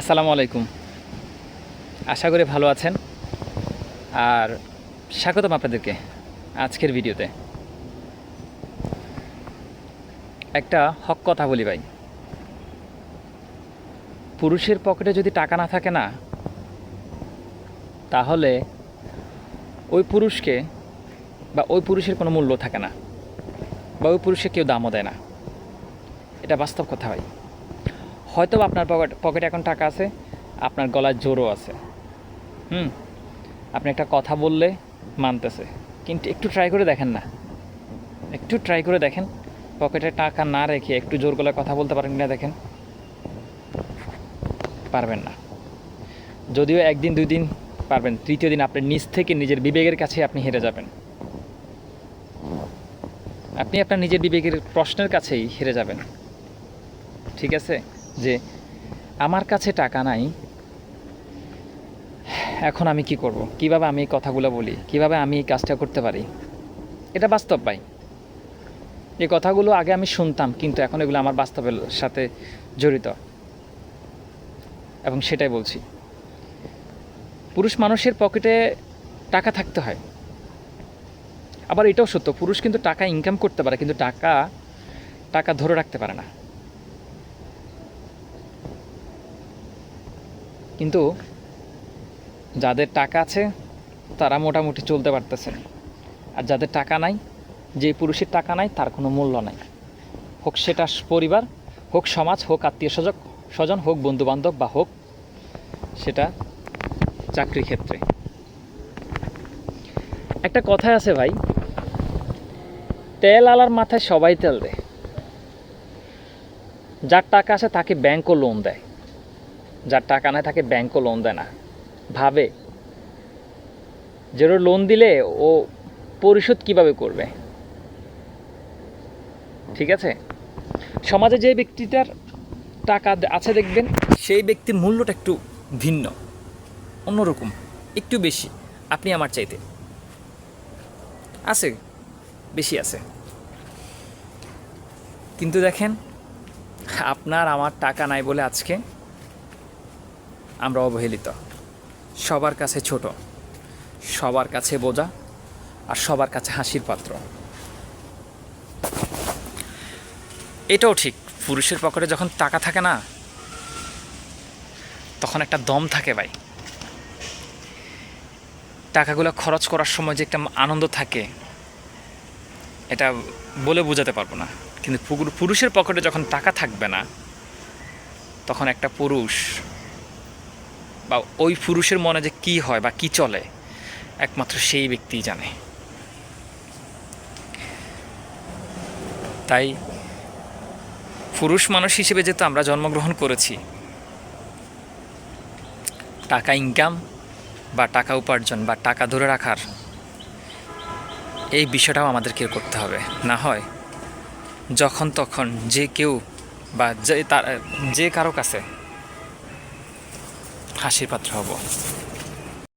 আসসালামু আলাইকুম। আশা করি ভালো আছেন। আর স্বাগতম আপনাদেরকে আজকের ভিডিওতে। একটা হক কথা বলি ভাই। পুরুষের পকেটে যদি টাকা না থাকে না, তাহলে ওই পুরুষকে বা ওই পুরুষের কোনো মূল্য থাকে না। বা ওই পুরুষকে কেউ দামও দেয় না। এটা বাস্তব কথা ভাই। হয়তো আপনার পকেট পকেটে এখন টাকা আছে, আপনার গলায় জোরও আছে। হুম? আপনি একটা কথা বললে মানতেছে। কিন্তু একটু ট্রাই করে দেখেন না। একটু ট্রাই করে দেখেন। পকেটে টাকা না রেখে একটু জোর গলায় কথা বলতে পারেন কিনা দেখেন। পারবেন না। যদিও একদিন দুই দিন পারবেন। তৃতীয় দিন আপনার নিজ থেকে নিজের বিবেকের কাছে আপনি হেরে যাবেন। আপনি আপনার নিজের বিবেকের প্রশ্নের কাছেই হেরে যাবেন। ঠিক আছে? যে আমার কাছে টাকা নাই, এখন আমি কি করব? কীভাবে আমি কথাগুলো বলি? কীভাবে আমি এই কাজটা করতে পারি? এটা বাস্তব ভাই। এই কথাগুলো আগে আমি শুনতাম, কিন্তু এখন এগুলো আমার বাস্তবের সাথে জড়িত। এবং সেটাই বলছি। পুরুষ মানুষের পকেটে টাকা থাকতে হয়। আবার এটাও সত্য, পুরুষ কিন্তু টাকা ইনকাম করতে পারে, কিন্তু টাকা টাকা ধরে রাখতে পারে না। কিন্তু যাদের টাকা আছে, তারা মোটামুটি চলতে পারতেছে। আর যাদের টাকা নাই, যে পুরুষের টাকা নাই, তার কোনো মূল্য নাই। হোক সেটা পরিবার, হোক সমাজ, হোক আত্মীয় স্বজন স্বজন, হোক বন্ধুবান্ধব বা হোক সেটা চাকরি ক্ষেত্রে। একটা কথাই আছে ভাই, তেল আলার মাথায় সবাই তেল দেয়। যার টাকা আছে, তাকে ব্যাংকও লোন দেয়। যার টাকা নাই তাকে ব্যাংকও লোন দেয় না। ভাবে যেটা লোন দিলে ও পরিশোধ কীভাবে করবে? ঠিক আছে? সমাজে যে ব্যক্তিটার টাকা আছে দেখবেন, সেই ব্যক্তির মূল্যটা একটু ভিন্ন, অন্যরকম, একটু বেশি, আপনি আমার চাইতে। আছে, বেশি আছে। কিন্তু দেখেন, আপনার আমার টাকা নাই বলে আজকে আমরা অবহেলিত। সবার কাছে ছোট, সবার কাছে বোঝা আর সবার কাছে হাসির পাত্র। এটাও ঠিক, পুরুষের পকেটে যখন টাকা থাকে না, তখন একটা দম থাকে ভাই। টাকাগুলো খরচ করার সময় যে একটা আনন্দ থাকে, এটা বলে বোঝাতে পারব না। কিন্তু পুরুষের পকেটে যখন টাকা থাকবে না, তখন একটা পুরুষ বা ওই পুরুষের মনে যে কি হয় বা কি চলে, একমাত্র সেই ব্যক্তিই জানে। তাই পুরুষ মানুষ হিসেবে যেহেতু আমরা জন্মগ্রহণ করেছি, টাকা ইনকাম বা টাকা উপার্জন বা টাকা ধরে রাখার এই বিষয়টাও আমাদেরকে করতে হবে। না হয় যখন তখন যে কেউ বা যে তার, যে কারও কাছে হাসির পাত্র হব।